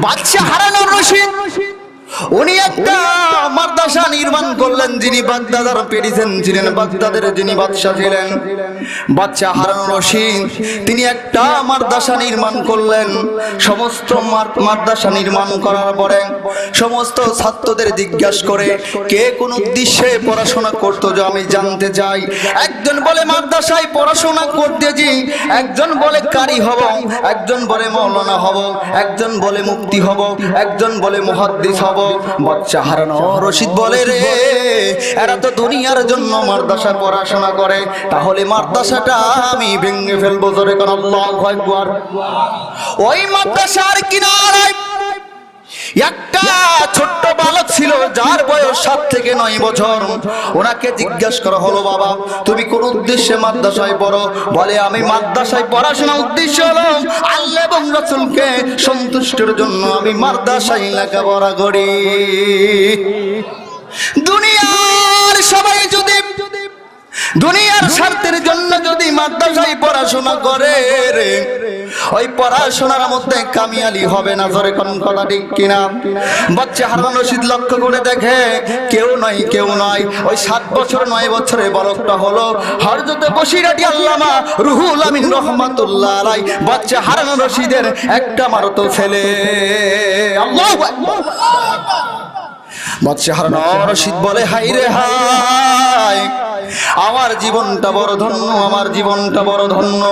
বাচ্চা হারানোর রশিদ উনি একটা মাদ্রাসা নির্মাণ করলেন, যিনি বাগদাদার পেরিছেন ছিলেন, বাগদাদের যিনি বাদশাহ ছিলেন বাচ্চা হারানো রশিদ, তিনি একটা মাদ্রাসা নির্মাণ করলেন, সমস্ত মাদ্রাসা নির্মাণ করার পরে সমস্ত ছাত্রদের জিজ্ঞাসা করে, কে কোন উদ্দেশ্যে পড়াশোনা করতো যে আমি জানতে চাই? একজন বলে, মাদ্রাসায় পড়াশোনা করতে যে একজন বলে, কারি হব। একজন বলে, মৌলানা হব। একজন বলে মুক্তি হব। একজন বলে, মুহাদ্দিস হব। বাচ্চা হারানো রশিদ বলে রে, এরা তো দুনিয়ার জন্য মাদ্রাসা পড়াশোনা করে। তাহলে মাদ্রাসাটা আমি ভেঙে ফেলব জোরে কোন আল্লাহু আকবার। ওই মাদ্রাসার কিনারায় একটা ছোট্ট বালক ছিল, যার বয়স সাত থেকে নয় বছর। ওনাকে জিজ্ঞাসা করা হলো, বাবা, তুমি কোন উদ্দেশ্যে মাদ্রাসায় পড়ো? বলে, আমি মাদ্রাসায় পড়াশোনার উদ্দেশ্য হলো আল্লাহ এবং রসুলকে সন্তুষ্টের জন্য আমি মাদ্রাসায় লেখাপড়া করি। দুনিয়ার সবাই যদি দুনিয়ার স্বার্থের জন্য যদি মাদ্রাসায় পড়াশোনা করে রে ওই পড়াশোনার মধ্যে কামিয়ালি হবে না, ধরে কোন কথা ঠিক কিনা? বাচ্চা হারান রশিদ লক্ষ্য করে দেখে কেউ নয় কেউ নয়। ওই সাত বছর, নয় বছরের বলকটা হলো হরজতে বসিরাটি আল্লামা রুহুল আমিন রহমাতুল্লাহ আলাই বাচ্চা হারান রশিদের একটা মারতো ছেলে আল্লাহু মৎস্য হারানো রশিদ বলে হাই রে হাই আমার জীবনটা বড় ধন্য, আমার জীবনটা বড় ধন্য।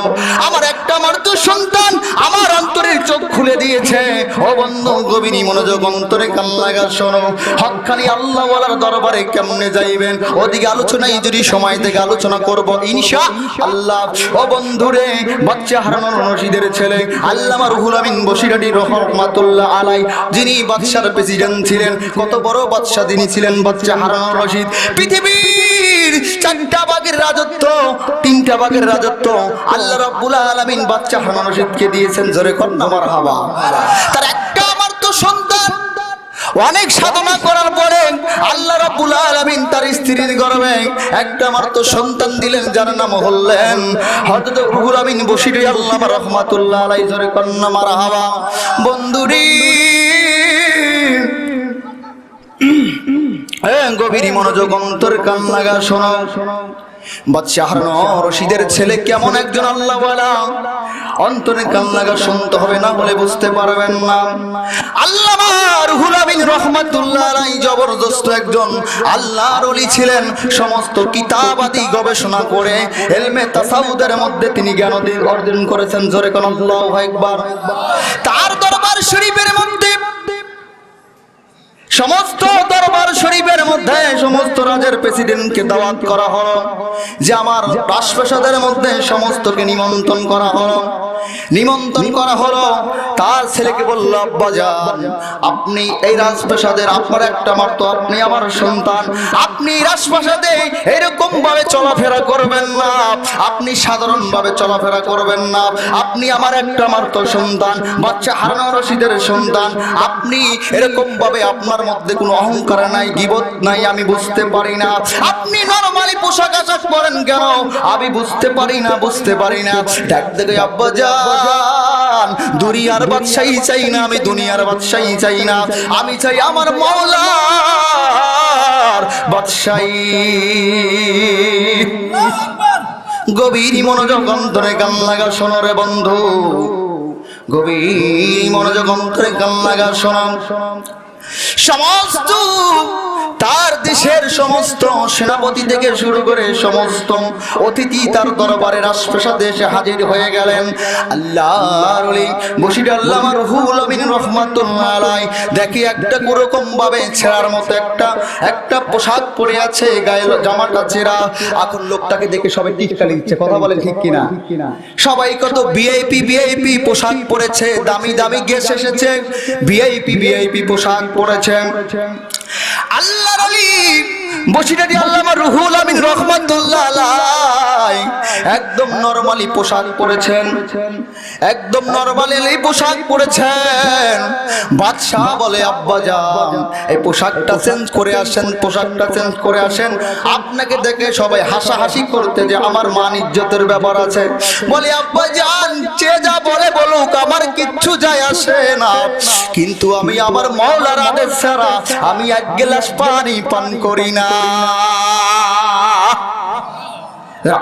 আমার একটা তো সন্তান আমার অন্তরের চোখ খুলে দিয়েছে। ও বন্ধু গভীরই মনোযোগ অন্তরে কান লাগা শোনো। হকখানি আল্লাহ বলার দরবারে কেমনে যাইবেন? ওদিকে আলোচনায় যদি সময় থেকে আলোচনা করব, ইনশা আল্লাহ। ও বন্ধুরে বাচ্চা হারানোর রশিদের ছেলে, আল্লামা রুহুল আমিন বসিরাটি রহমাতুল্লাহ আলাই যিনি বাদশার প্রেসিডেন্ট ছিলেন। কত বড় বাদশা তিনি ছিলেন, বাচ্চা হারানোর রশিদ। পৃথিবীর চারটা বাগের রাজত্ব, তিনটা বাগের রাজত্ব। আল্লাহ রাব্বুল আলামিন বাচ্চা হারানোর রশিদকে দিয়েছেন জোরে কন্যা মারহাবা। তার একটা আমার তো সন্তান। অনেক সাধনা করার পরে আল্লাহ রাব্বুল আলামিন তার স্ত্রীর গর্ভে একটা মাত্র সন্তান দিলেন, যার নাম হলেন হযরত রুহুল আমিন বশির আল্লাহ রাহমাতুল্লাহ আলাইহি জোরে কন্না মারহাবা। বন্ধুরি গভীর মনোযোগ, অন্তর কান লাগা শোনো। বাদশাহ রশিদের ছেলে কেমন একজন আল্লাহ বলা অন্তরে কান লাগা শুনতে হবে না বলে বুঝতে পারবেন না। আলাইহি জবরদস্ত একজন ছিলেন। সমস্ত গবেষণা করে এলমে তাসাউদের মধ্যে তিনি জ্ঞান অর্জন করেছেন। জোরে কোন তার দরবার শরীফের মধ্যে সমস্ত দরবার শরীফের মধ্যে সমস্ত রাজের প্রেসিডেন্টকে দাওয়াত করা হলো। যে আমার রাজপ্রাসাদের মধ্যে সমস্তকে নিমন্ত্রণ করা হলো। নিমন্ত্রণ করা হলো। তার ছেলেকে বলল আব্বাজান আপনি এই রাজপ্রাসাদের আপনার একটা মাত্র, আপনি আমার সন্তান। আপনি রাজপ্রাসাদে এরকম ভাবে চলাফেরা করবেন না। আপনি সাধারণ ভাবে চলাফেরা করবেন না। আপনি আমার একটা মাত্র সন্তান, বাচ্চা হারানো রশিদের সন্তান। আপনি এরকম ভাবে আপনার মধ্যে কোনো অহংকার নাই, গিবত নাই, আমি বুঝতে পারি না। আপনি নরমালি পোশাক আশাক পরেন কেন? আমি বুঝতে পারি না, বুঝতে পারি না। দেখে, আব্বা যান। দুনিয়ার বাদশাহী চাই না আমি দুনিয়ার বাদশাহী চাই না আমি চাই আমার মৌলার বাদশাহী। গভীর মনোযোগ অন্তরে গান লাগা শোনো রে বন্ধু। গভীর মনোযোগ অন্তরে গান লাগা শোনো। সমস্ত তার দেশের সমস্ত সেনাপতি থেকে শুরু করে সমস্ত অতিথি তার দরবারে রাজপ্রাসাদে এসে হাজির হয়ে গেলেন। আল্লাহর বসির আল্লাহ রহুল আমিন রহমাতুল্লাহ দেখি একটা কোরকম ভাবে ছেঁড়ার মতো একটা একটা পোশাক পরে আছে গায়ে জামাটা ছেঁড়া এখন লোকটাকে দেখে সবাই টিটকালি দিচ্ছে, কথা বলেন ঠিক কিনা? সবাই কত ভিআইপি ভিআইপি পোশাক পরেছে, দামি দামি গেস এসেছে। ভিআইপি ভিআইপি পোশাক পরেছে। আল্লাহর আলী বসিরাটি আল্লামা রুহুল আমিন রহমাতুল্লাহ একদম নরমালি পোশাক পরেছেন। একদম নরমালি পোশাক পরেছেন। বাদশাহ বলে, আব্বা যান, এই পোশাকটা চেঞ্জ করে আসেন, পোশাকটা চেঞ্জ করে আসেন। আপনাকে দেখে সবাই হাসাহাসি করতে যে আমার মান ইজ্জতের ব্যাপার আছে। বলে, আব্বা যান, যে যা বলে বলুক, আমার কিচ্ছু যায় আসে না। কিন্তু আমি আমার মৌলার আদেশ ছাড়া আমি এক গ্লাস পানি পান করি না।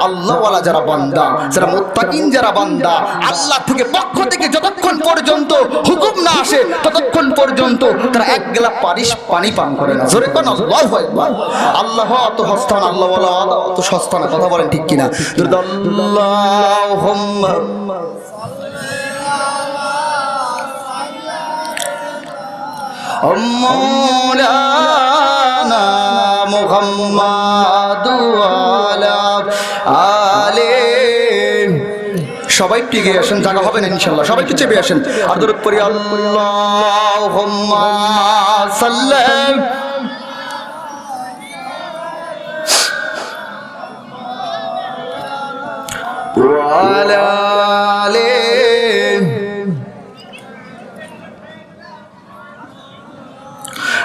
আল্লাহওয়ালা যারা বান্দা, যারা মোত্তাকিন যারা বান্দা, আল্লাহ থেকে পক্ষ থেকে যতক্ষণ পর্যন্ত হুকুম না আসে, ততক্ষণ পর্যন্ত তারা এক গেলা পারিস পানি পান করে না। জোরে পান আল্লাহ অত হস্তান, আল্লাহওয়ালা অত সস্তান, কথা বলেন ঠিক কিনা? আল্লাহ محمد وعلى آله সবাই টিকে আসেন জায়গা হবে না ইনশাল্লাহ সবাইকে চেপে আসেন আর দূর পরি আল্লাহ সাল্লাম وعلى آله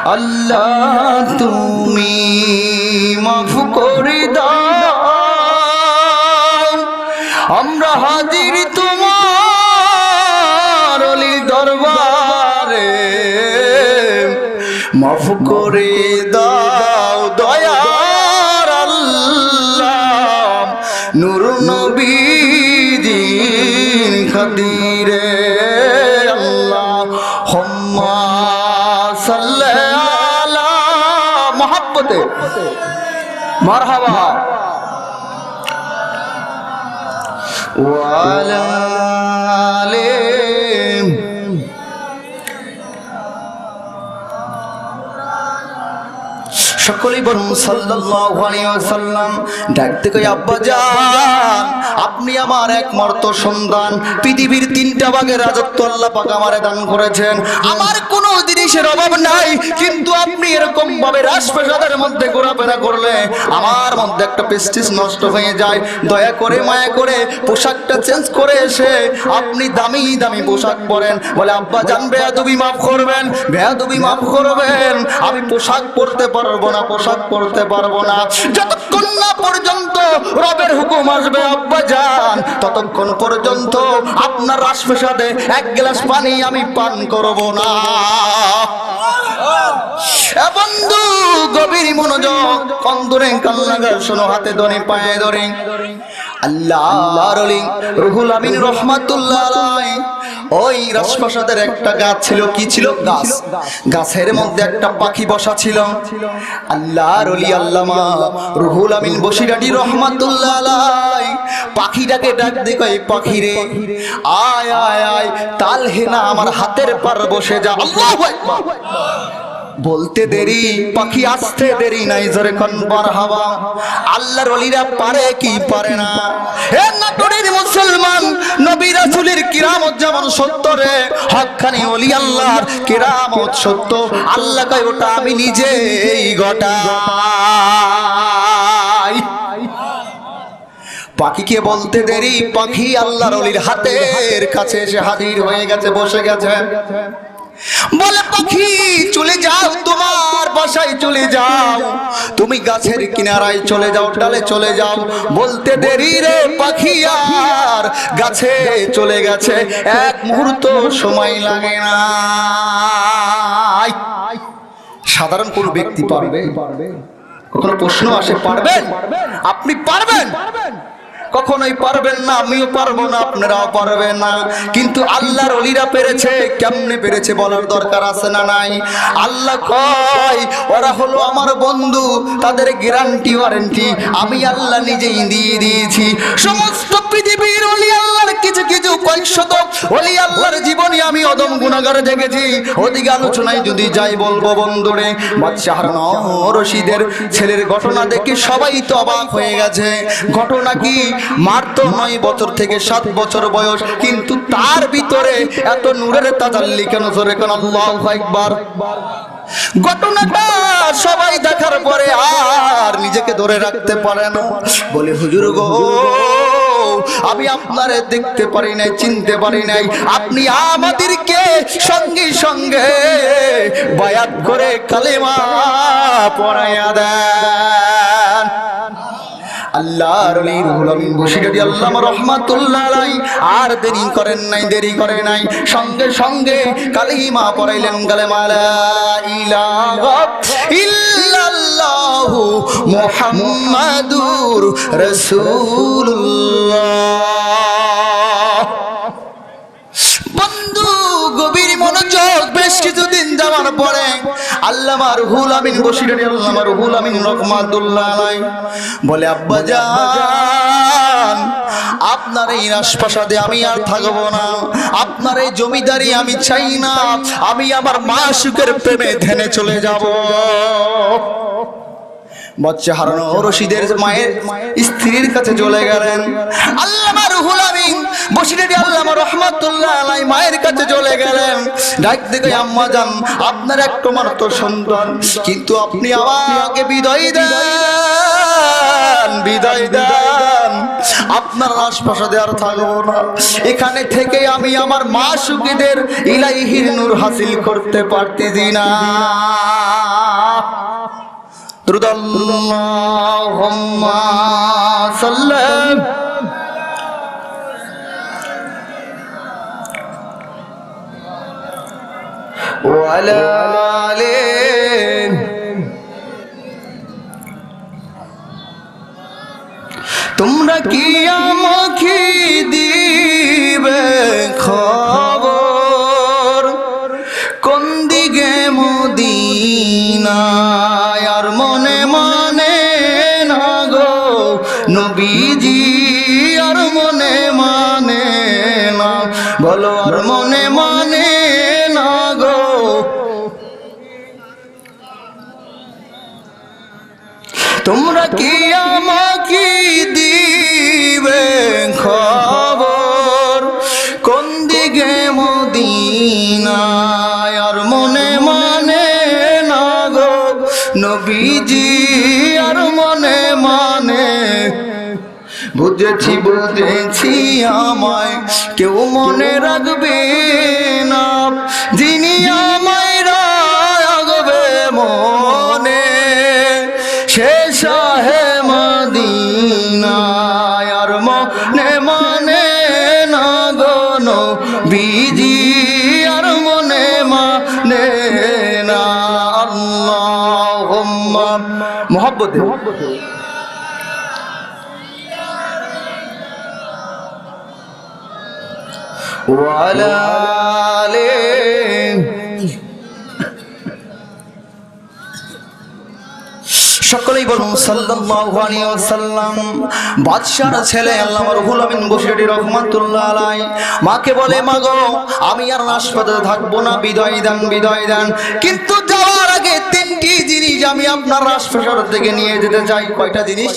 আল্লাহ তুমি মাফ করে দাও। আমরা হাজির তোমার অলি দরবারে। মাফ করে দাও। সকলেই বলুন, সাল্লাল্লাহু আলাইহি ওয়াসাল্লাম ডাকতে আব্বা জান, আপনি আমার একমাত্র সন্তান, পৃথিবীর তিনটা ভাগের রাজত্ব আল্লাহ পাক আমারে দান করেছেন। আমার কোনো জিনিসের অভাব নাই, কিন্তু আপনি এরকম ভাবে রাজপ্রাসাদের মধ্যে ঘোরাফেরা করলে আমার মধ্যে একটা প্রেস্টিজ নষ্ট হয়ে যায়। দয়া করে, মায়া করে পোশাকটা চেঞ্জ করে এসে আপনি দামি দামি পোশাক পরেন। বলে, আব্বা জান, বেয়াদবি মাফ করবেন, বেয়াদবি মাফ করবেন। আমি পোশাক পরতে পারব না, পোশাক পরতে পারব না। যতক্ষণ না পর্যন্ত রবের হুকুম আসবে, আব্বা যান ততক্ষণ পর্যন্ত আপনার রাজপ্রাসাদে এক গ্লাস পানি আমি পান করব না। বন্ধু গভীর মনোযোগ কন্দরে কান্নাগার শোনো হাতে ধরে পায়ে ধরে। আল্লাহ রুহুল আমিন রহমাতুল্লাহ ওই রাজপ্রাসাদের একটা গাছ ছিল, কি ছিল? গাছ। গাছের মধ্যে একটা পাখি বসা ছিল। আল্লাহর অলি আল্লামা রুহুল আমিন বসিরাটি রহমাতুল্লাহ পাখিটাকে ডাক দিক এই পাখি রে, আয় আয় আয় তাল হেনা আমার হাতের পার বসে যা। আল্লাহ বলতে দেরি, পাখি আসতে দেরি নাই, জোরে কোন হাওয়া। আল্লাহর ওলিরা পারে কি পারে না? হে নাটোরের মুসলমান, নবী রাসূলের কিরামত যেমন সত্য রে, হকখানি ওলি আল্লাহর কিরামত সত্য। আল্লাহ কয়, ওটা আমি নিজেই ঘটাই পাখিকে বলতে দেরি, পাখি আল্লাহর অলির হাতের কাছে এসে হাজির হয়ে গেছে, বসে গেছে। বলে পাখি চলে যাও তোমার বাসায়, চলে যাও। তুমি গাছের কিনারায় চলে যাও, ডালে চলে যাও। বলতে দেরি রে পাখি আর, গাছে চলে গেছে। এক মুহূর্ত সময় লাগে না। সাধারণ কোন ব্যক্তি পারবে? কখনো প্রশ্ন আসে, পারবেন? আপনি পারবেন? কখনোই পারবেন না, আমিও পারব না, আপনারাও পারবেন না। কিন্তু আল্লাহর অলিরা পেরেছে, কেমনে পেরেছে বলার দরকার আছে না নাই? আল্লাহ কয়, ওরা হলো আমার বন্ধু, তাদের গ্যারান্টি ওয়ারেন্টি আমি আল্লাহ নিজেই দিয়ে দিয়েছি। সমস্ত পৃথিবীর অলি আল্লাহর কিছু কিছু কয়েকশত অলি আল্লাহর জীবনে আমি অদম গুণাগারে দেখেছি। ওদিকে আলোচনায় যদি যাই বলব বন্ধুরে, বাদশাহ রশিদের ছেলের ঘটনা দেখে সবাই তো অবাক হয়ে গেছে। ঘটনা কি? মার তো নয় বছর থেকে সাত বছর বয়স, কিন্তু তার ভিতরে এত নূরের তাজাল্লি কেন? জোরে কেন একবার ঘটনাটা সবাই দেখার পরে আর নিজেকে ধরে রাখতে পারে না। বলে, হুজুর গো, আমি আপনারে দেখতে পারি নাই, চিনতে পারি নাই। আপনি আমাদেরকে সঙ্গে সঙ্গে বায়াত করে কালেমা পড়াইয়া দেন। বন্ধু গভীর মনোযোগ বেশ কিছুদিন যাওয়ার পরে আল্লামা রুহুল আমিন বসির আল্লামা রুহুল আমিন বলে আপনার এই রাজপ্রাসাদে আমি আর থাকব না। আপনার এই জমিদারি আমি চাই না। আমি আমার মা সুখের প্রেমে ধ্যানে চলে যাব। বাচ্চা হারানো রশিদের মায়ের স্ত্রীর কাছে চলে গেলেন। আল্লামা রুহুল আমিন বসিরের আল্লাহ রহমাতুল্লাহ আলাই মায়ের কাছে চলে গেলেন। দেখে, আম্মা আপনার সন্তান। কিন্তু আপনি আমাকে বিদায় দেন বিদায় দেন। আপনার আশপাশে আর থাকব না। এখানে থেকে আমি আমার মা সুখীদের ইলাইহির নূর হাসিল করতে পারতে না। সাল্লাম وعلى آله তোমরা কি আমাকে দিবে খবর কোন দিকে মদিনায় আর মনে মানে না গো নবীজি আর মনে মানে না বলো আর মনে মানে তোমরা কি আমাকে দিবে খবর? কোন দিকে মদিনায়? আর মনে মানে না গো নবীজি, আর মনে মানে? বুঝেছি বুঝেছি আমায় কেউ মনে রাখবে না। যিনি علينا اللهم محبته وعلى آله সকলেই বলুন, সাল্লাল্লাহু আলাইহি ওয়াসাল্লাম, বাদশার ছেলে আল্লামা রুহুল আমিন বসিরি রহমাতুল্লাহ আলাই মাকে বলে মা গো আমি আর হাসপাতালে থাকব না, বিদায় দেন বিদায় দেন। কিন্তু যাওয়ার তিনটি জিনিস আমি আপনার রাজপ্রাসাদ থেকে নিয়ে যেতে চাই। কয়টা জিনিস?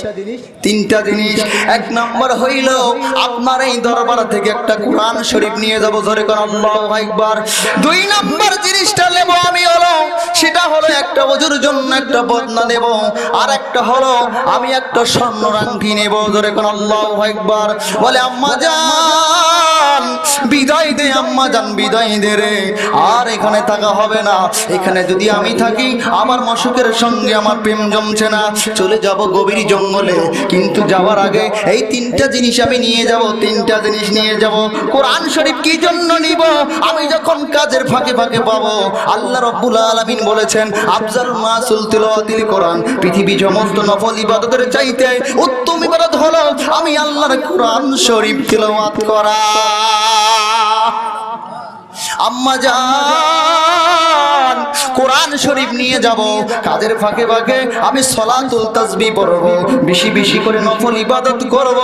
তিনটা জিনিস। এক নম্বর হইল, আপনার এই দরবার থেকে একটা কোরআন শরীফ নিয়ে যাব ধরে আল্লাহু আকবার। দুই নম্বর জিনিসটা নেব আমি হলো, সেটা হলো একটা ওজুর জন্য একটা বদনা নেব আর একটা হলো, আমি একটা স্বর্ণ রাঙ্গি নেব ধরে আল্লাহু আকবার। বলে, আম্মা জান বিদায় দে আম্মা জান, বিদায় দে রে। আর এখানে থাকা হবে না। এখানে যদি আমি থাকি, আমার মশকের সঙ্গে আমার প্রেম জমছে না। চলে যাব গভীর জঙ্গলে। কিন্তু যাওয়ার আগে এই তিনটা জিনিস আমি নিয়ে যাব, তিনটা জিনিস নিয়ে যাব। কোরআন শরীফ কি জন্য নিব? আমি যখন কাজের ফাঁকে ফাঁকে পাবো, আল্লাহ রব্বুল আলামিন বলেছেন, আফজাল মাসুল তিলাওয়াতিল কোরআন। পৃথিবী সমস্ত নফল ইবাদতের চাইতে উত্তম হলো আমি আল্লাহর কোরআন শরীফ তিলাওয়াত করা। আম্মা জান, কোরআন শরীফ নিয়ে যাব। কাদের ফাঁকে ফাঁকে আমি সলাতুল তাসবি পড়ব, বেশি বেশি করে নফল ইবাদত করব,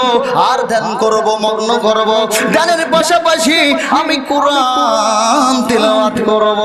আর ধ্যান করব, মগ্ন করব। ধ্যানের পাশাপাশি আমি কোরআন তেলাওয়াত করব।